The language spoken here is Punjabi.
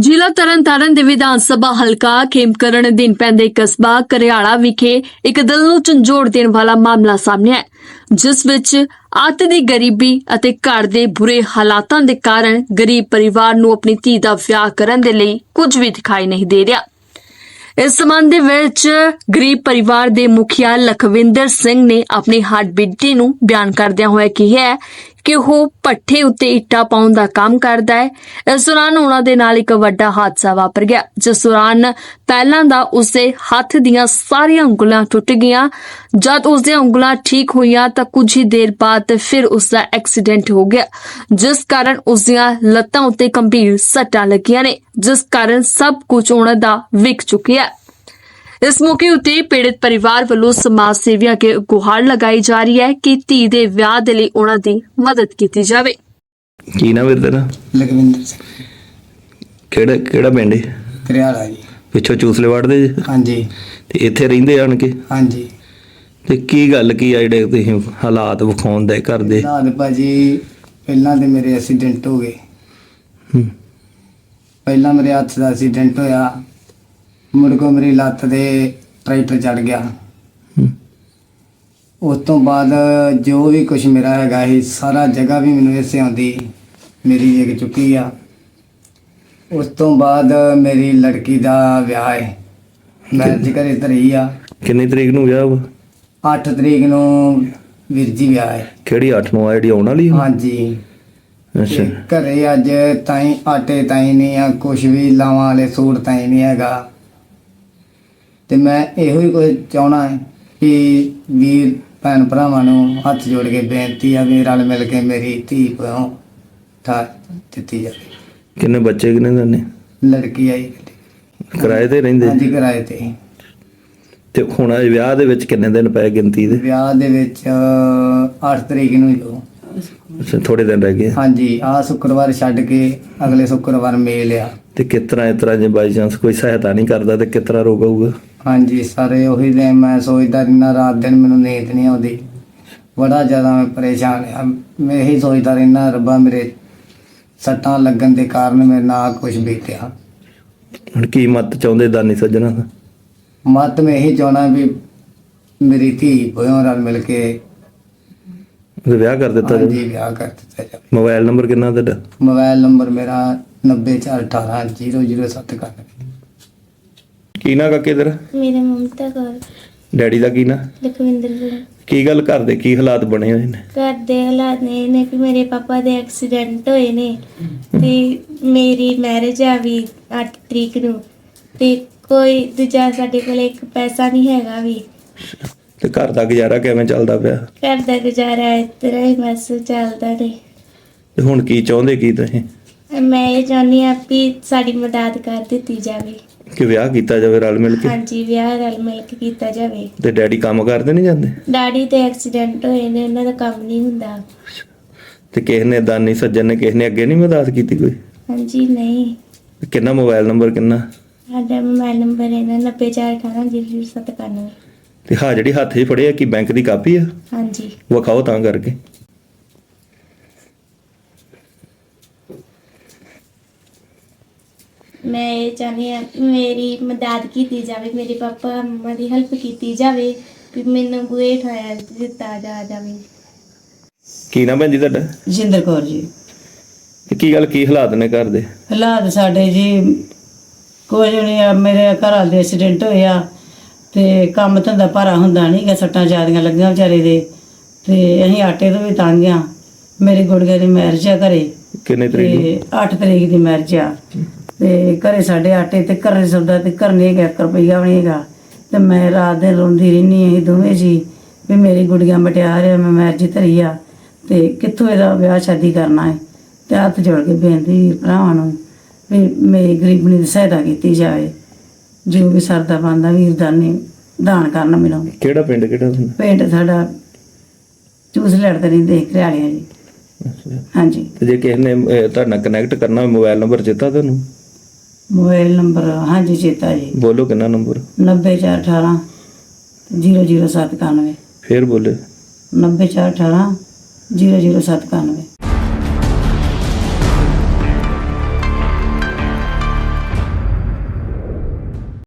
ਜ਼ਿਲ੍ਹਾ ਤਰਨਤਾਰਨ ਦੇ ਵਿਧਾਨ ਸਭਾ ਹਲਕਾ ਖੇਮਕਰਨ ਅਧੀਨ ਪੈਂਦੇ ਕਸਬਾ ਕਰਿਆੜਾ ਵਿਖੇ ਇੱਕ ਦਿਲ ਨੂੰ ਝੰਜੋੜ ਦੇਣ ਵਾਲਾ ਮਾਮਲਾ ਸਾਹਮਣੇ ਆਇਆ, ਜਿਸ ਵਿੱਚ ਅੱਤ ਦੀ ਗਰੀਬੀ ਅਤੇ ਘਰ ਦੇ ਬੁਰੇ ਹਾਲਾਤਾਂ ਦੇ ਕਾਰਨ ਗਰੀਬ ਪਰਿਵਾਰ ਨੂੰ ਆਪਣੀ ਧੀ ਦਾ ਵਿਆਹ ਕਰਨ ਦੇ ਲਈ ਕੁਝ ਵੀ ਦਿਖਾਈ ਨਹੀਂ ਦੇ ਰਿਹਾ। ਇਸ ਸੰਬੰਧ ਦੇ ਵਿੱਚ ਗਰੀਬ ਪਰਿਵਾਰ ਦੇ ਮੁਖੀਆ ਲਖਵਿੰਦਰ ਸਿੰਘ ਨੇ ਆਪਣੀ ਹੱਡ ਬੀਤੀ ਨੂੰ ਬਿਆਨ ਕਰਦਿਆਂ ਹੋਇਆ ਕਿਹਾ ਹੈ ਕਿ ਉਹ ਪੱਠੇ ਉੱਤੇ ਇੱਟਾਂ ਪਾਉਣ ਦਾ ਕੰਮ ਕਰਦਾ ਹੈ। ਇਸ ਦੌਰਾਨ ਉਹਨਾਂ ਦੇ ਨਾਲ ਇੱਕ ਵੱਡਾ ਹਾਦਸਾ ਵਾਪਰ ਗਿਆ, ਜਿਸ ਦੌਰਾਨ ਪਹਿਲਾਂ ਦਾ ਉਸਦੇ ਹੱਥ ਦੀਆਂ ਸਾਰੀਆਂ ਉਂਗਲਾਂ ਟੁੱਟ ਗਈਆਂ। ਜਦ ਉਸਦੀਆਂ ਉਂਗਲਾਂ ਠੀਕ ਹੋਈਆਂ ਤਾਂ ਕੁਝ ਹੀ ਦੇਰ ਬਾਅਦ ਫਿਰ ਉਸਦਾ ਐਕਸੀਡੈਂਟ ਹੋ ਗਿਆ, ਜਿਸ ਕਾਰਨ ਉਸਦੀਆਂ ਲੱਤਾਂ ਉੱਤੇ ਗੰਭੀਰ ਸੱਟਾਂ ਲੱਗੀਆਂ ਨੇ, ਜਿਸ ਕਾਰਨ ਸਭ ਕੁਝ ਉਹਨਾਂ ਦਾ ਵਿਕ ਚੁੱਕਿਆ ਇਸ ਮੌਕੇ ਉਤੇ ਪੀੜਤ ਪਰਿਵਾਰ ਵੱਲੋਂ ਸਮਾਜ ਸੇਵੀਆਂ ਅੱਗੇ ਗੁਹਾਰ ਲਗਾਈ ਜਾ ਰਹੀ ਹੈ ਕਿ ਧੀ ਦੇ ਵਿਆਹ ਦੇ ਲਈ ਉਹਨਾਂ ਦੀ ਮਦਦ ਕੀਤੀ ਜਾਵੇ। ਕੀ ਨਾ ਵੀਰ ਤੇਰਾ? ਲਖਵਿੰਦਰ ਸਿੰਘ। ਕਿਹੜਾ ਕਿਹੜਾ ਪਿੰਡ ਹੈ ਕਰਿਆਲਾ ਜੀ। ਪਿੱਛੋਂ ਚੂਸਲੇ ਵੜਦੇ ਜੇ? ਹਾਂਜੀ। ਤੇ ਇੱਥੇ ਰਹਿੰਦੇ ਆਣ ਕੇ? ਹਾਂਜੀ। ਤੇ ਕੀ ਗੱਲ ਕੀ ਆ ਜਿਹੜੇ ਤੁਸੀਂ ਹਾਲਾਤ ਵਿਖਾਉਣ ਦੇ ਘਰ ਦੇ? ਰਾਤ ਭਾਜੀ ਪਹਿਲਾਂ ਤੇ ਮੇਰੇ ਐਕਸੀਡੈਂਟ ਹੋ ਗਏ। ਹੂੰ। ਪਹਿਲਾਂ ਮੇਰੇ ਹੱਥ ਦਾ ਐਕਸੀਡੈਂਟ ਹੋਇਆ। ਮੁੜ ਕੇ ਮੇਰੀ ਲੱਤ ਤੇ ਟਰੈਕਟਰ ਚੜ ਗਿਆ। ਹੂੰ। ਉਸ ਤੋਂ ਬਾਅਦ ਜੋ ਵੀ ਕੁਝ ਮੇਰਾ ਹੈਗਾ ਇਹ ਸਾਰਾ ਜਗ੍ਹਾ ਵੀ ਮੈਨੂੰ ਇਸੇ ਆਉਂਦੀ ਮੇਰੀ ਵਿਕ ਚੁੱਕੀ ਆ। ਉਸ ਤੋਂ ਬਾਅਦ ਮੇਰੀ ਲੜਕੀ ਦਾ ਵਿਆਹ ਹੈ ਮੈਂ ਅੱਜ ਘਰੇ ਧਰੀ ਆ। ਕਿੰਨੀ ਤਰੀਕ ਨੂੰ ਵਿਆਹ ਵਾ? 8 ਤਰੀਕ ਨੂੰ ਵੀਰ ਜੀ ਵਿਆਹ ਹੈ ਕਿਹੜੀ 8 ਨੂੰ? ਆ ਜਿਹੜੀ ਆਉਣ ਵਾਲੀ? ਹਾਂਜੀ। ਅੱਛਾ। ਘਰੇ ਅੱਜ ਤਾਈ ਆਟੇ ਤਾਈ ਨਹੀਂ ਆ ਕੁਝ ਵੀ ਲਾਵਾਂ ਵਾਲੇ ਸੂਟ ਤਾਈ ਨਹੀਂ ਹੈਗਾ। ਤੇ ਮੈਂ ਇਹੋ ਹੀ ਕੁਝ ਚਾਹਣਾ ਹੈ ਕਿ ਵੀਰ ਭੈਣ ਭਰਾਵਾਂ ਨੂੰ ਹੱਥ ਜੋੜ ਕੇ ਬੇਨਤੀ ਆ ਵੀ ਰਲ ਮਿਲ ਕੇ ਮੇਰੀ ਧੀ ਕੋਲੋਂ ਠਾ ਦਿੱਤੀ ਜਾਵੇ। ਕਿੰਨੇ ਬੱਚੇ ਕਿੰਨੇ ਨੇ ਲੜਕੀ ਆਈ ਕਿਰਾਏ ਤੇ ਰਹਿੰਦੇ? ਹਾਂਜੀ ਕਿਰਾਏ ਤੇ। ਤੇ ਹੁਣ ਇਹ ਵਿਆਹ ਦੇ ਵਿੱਚ ਕਿੰਨੇ ਦਿਨ ਪਏ ਗਿਣਤੀ ਦੇ? ਵਿਆਹ ਦੇ ਵਿੱਚ 8 ਤਰੀਕ ਨੂੰ ਜੋ ਅੱਛਾ ਥੋੜੇ ਦਿਨ ਰਹਿ ਗਏ। ਹਾਂਜੀ ਆ ਸ਼ੁੱਕਰਵਾਰ ਛੱਡ ਕੇ ਅਗਲੇ ਸ਼ੁੱਕਰਵਾਰ ਮੇਲ ਆ। ਤੇ ਕਿਸ ਤਰ੍ਹਾਂ ਇਸ ਤਰ੍ਹਾਂ ਜੇ ਬਾਈ ਚਾਂਸ ਕੋਈ ਸਹਾਇਤਾ ਨਹੀਂ ਕਰਦਾ ਤੇ ਕਿਸ ਤਰ੍ਹਾਂ ਰੋਗਾਊਗਾ ਹਾਂਜੀ ਸਾਰੇ ਉਹੀ ਦੇ ਮੈਂ ਸੋਚਦਾ ਰਹਿਣਾ ਰਾਤ ਦਿਨ ਮੈਨੂੰ ਨੀਂਦ ਨਹੀਂ ਆਉਂਦੀ। ਬੜਾ ਜ਼ਿਆਦਾ ਮੈਂ ਪਰੇਸ਼ਾਨ ਆ। ਮੈਂ ਇਹੀ ਸੋਚਦਾ ਰਹਿਣਾ ਰੱਬਾ ਮੇਰੇ ਸੱਟਾਂ ਲੱਗਣ ਦੇ ਕਾਰਨ ਮੇਰੇ ਨਾਲ ਕੁਝ ਬੀਤਿਆ। ਹੁਣ ਕੀ ਮਤ ਚਾਹੁੰਦੇ ਦਾਨੀ ਸੱਜਣਾ? ਦਾ ਮਤ ਮੈਂ ਇਹੀ ਚਾਹਣਾ ਵੀ ਮੇਰੀ ਧੀ ਭੋਇਆਂ ਨਾਲ ਮਿਲ ਕੇ ਉਹਦਾ ਵਿਆਹ ਕਰ ਦਿੱਤਾ ਜੀ ਹਾਂਜੀ ਵਿਆਹ ਕਰ ਦਿੱਤਾ ਜਾਵੇ। ਮੋਬਾਈਲ ਨੰਬਰ ਕਿੰਨਾ ਤੁਹਾਡਾ? ਮੋਬਾਈਲ ਨੰਬਰ ਮੇਰਾ 90418000791 ਕੀ ਨਾ ਕਾਕੇ ਤੇਰਾ? ਮੇਰਾ ਮਮਤਾ ਕੌਰ ਡੈਡੀ ਦਾ ਕੀ ਨਾ? ਲਖਵਿੰਦਰ ਸਿੰਘ ਕੀ ਗੱਲ ਕਰਦੇ ਕੀ ਹਾਲਾਤ ਬਣੇ ਹੋਏ ਨੇ? ਘਰ ਦੇ ਹਾਲਾਤ ਨੇ ਨੇ ਕਿ ਮੇਰੇ ਪਾਪਾ ਦੇ ਐਕਸੀਡੈਂਟ ਹੋਏ ਨੇ। ਤੇ ਮੇਰੀ ਮੈਰਿਜ ਆ ਵੀ 8 ਤਰੀਕ ਨੂੰ। ਤੇ ਕੋਈ ਦੂਜਾ ਸਾਡੇ ਕੋਲ ਇੱਕ ਪੈਸਾ ਨਹੀਂ ਹੈਗਾ ਵੀ। ਤੇ ਘਰ ਦਾ ਗੁਜ਼ਾਰਾ ਕਿਵੇਂ ਚੱਲਦਾ ਪਿਆ? ਘਰ ਦਾ ਗੁਜ਼ਾਰਾ ਇਸ ਤਰ੍ਹਾਂ ਹੀ ਬਸ ਚੱਲਦਾ ਨੇ ਤੇ ਹੁਣ ਕੀ ਚਾਹੁੰਦੇ ਕੀ ਤੁਸੀਂ? ਮੈਂ ਇਹ ਚਾਹੁੰਦੀ ਹਾਂ ਵੀ ਸਾਡੀ ਮਦਦ ਕਰ ਦਿੱਤੀ ਜਾਵੇ। ਕਿ ਵਿਆਹ ਕੀਤਾ ਜਾਵੇ ਰਲ ਮਿਲ ਕੇ? ਹਾਂਜੀ ਵਿਆਹ ਰਲ ਮਿਲ ਕੇ ਕੀਤਾ ਜਾਵੇ। ਤੇ ਡੈਡੀ ਕੰਮ ਕਰਦੇ ਨਹੀਂ ਜਾਂਦੇ? ਡੈਡੀ ਤੇ ਐਕਸੀਡੈਂਟ ਹੋਏ ਨੇ ਉਹਨਾਂ ਦਾ ਕੰਮ ਨਹੀਂ ਹੁੰਦਾ। ਤੇ ਕਿਸੇ ਨੇ ਦਾਨੀ ਸੱਜਣ ਨੇ ਕਿਸੇ ਨੇ ਅੱਗੇ ਨਹੀਂ ਮਦਦ ਕੀਤੀ ਕੋਈ? ਹਾਂਜੀ ਨਹੀਂ। ਤੇ ਕਿੰਨਾ ਮੋਬਾਈਲ ਨੰਬਰ ਕਿੰਨਾ? ਸਾਡਾ ਮੋਬਾਈਲ ਨੰਬਰ ਹੈ ਨਾ 90418009791 ਤੇ ਹਾਂ ਜਿਹੜੀ ਹੱਥ 'ਚ ਫੜਿਆ ਕੀ ਬੈਂਕ ਦੀ ਕਾਪੀ ਆ? ਹਾਂਜੀ। ਵਿਖਾਓ ਤਾਂ ਕਰਕੇ। ਮੈਂ ਇਹ ਹਾਂ ਕਿ ਮੇਰੀ ਮਦਦ ਕੀਤੀ ਜਾਵੇ ਮੇਰੇ ਪਾਪਾ ਮੰਮਾ ਦੀ ਹੈਲਪ ਕੀਤੀ ਜਾਵੇ ਕਿ ਮੈਨੂੰ ਬੂਏ ਠਾਇਆ ਦਿੱਤਾ ਜਾ ਜਾਵੇ। ਕੀ ਨਾ ਭੈਣ ਜੀ ਤੁਹਾਡਾ? ਜਿੰਦਰ ਕੌਰ ਜੀ। ਤੇ ਕੀ ਗੱਲ ਕੀ ਹਾਲਾਤ ਨੇ ਘਰ ਦੇ? ਹਾਲਾਤ ਸਾਡੇ ਜੀ ਕੁਝ ਨਹੀਂ ਆ ਮੇਰੇ ਘਰ ਵਾਲੇ ਦੇ ਐਕਸੀਡੈਂਟ ਹੋਇਆ ਤੇ ਕੰਮ ਧੰਦਾ ਭਾਰਾ ਹੁੰਦਾ ਨਹੀਂ ਗਾ ਸੱਟਾਂ ਜ਼ਿਆਦੀਆਂ ਲੱਗੀਆਂ ਵਿਚਾਰੇ ਦੇ ਤੇ ਅਸੀਂ ਆਟੇ ਤੋਂ ਵੀ ਤੰਗ ਆ ਮੇਰੇ ਗੁੜਗੇ ਦੀ ਮੈਰਿਜ ਆ ਘਰੇ। ਕਿੰਨੇ ਤਰੀਕ ਨੂੰ? ਤੇ 8 ਤਰੀਕ ਦੀ ਮੈਰਿਜ ਆ। ਤੇ ਘਰੇ ਸਾਡੇ ਆਟੇ ਤੇ ਘਰੇ ਸੌਦਾ ਤੇ ਘਰ ਨਹੀਂ ਗਿਆ ਰੁਪਈਆ ਵੀ ਨਹੀਂ ਹੈਗਾ। ਤੇ ਮੈਂ ਰਾਤ ਦੇ ਰੋਂਦੀ ਰਹਿਨੀ ਅਸੀਂ ਦੋਵੇਂ ਜੀ ਵੀ ਮੇਰੀ ਗੁੜੀਆਂ ਮਟਿਆਰ ਆ ਮੈਂ ਮੈਰਿਜ ਧਰੀ ਆ ਤੇ ਕਿੱਥੋਂ ਇਹਦਾ ਵਿਆਹ ਸ਼ਾਦੀ ਕਰਨਾ ਹੈ? ਤੇ ਹੱਥ ਜੋੜ ਕੇ ਬੇਨਤੀ ਭਰਾਵਾਂ ਨੂੰ ਵੀ ਮੇਰੀ ਗਰੀਬਣੀ ਦੀ ਸਹਾਇਤਾ ਕੀਤੀ ਜਾਵੇ ਜੋ ਵੀ ਸਰਦਾ ਬੰਦਾ ਵੀਰ ਦਾਨੀ ਦਾਨ ਕਰਨ ਮੈਨੂੰ ਕਿਹੜਾ ਪਿੰਡ ਕਿਹੜਾ ਪਿੰਡ? ਸਾਡਾ ਚੂਸ ਲੜਦੇ ਰਹਿੰਦੇ ਘਰਿਆਲਿਆਂ ਜੀ। ਹਾਂਜੀ। ਤੇ ਜੇ ਕਿਸੇ ਨੇ ਤੁਹਾਡੇ ਕਨੈਕਟ ਕਰਨਾ ਹੋਵੇ ਮੋਬਾਈਲ ਨੰਬਰ ਚੇਤਾ ਤੁਹਾਨੂੰ? ਮੋਬਾਈਲ ਨੰਬਰ ਹਾਂਜੀ ਚੇਤਾ ਜੀ। ਬੋਲੋ ਕਿੰਨਾ ਨੰਬਰ? 90418 00791 ਫੇਰ ਬੋਲੇ। 90418 00791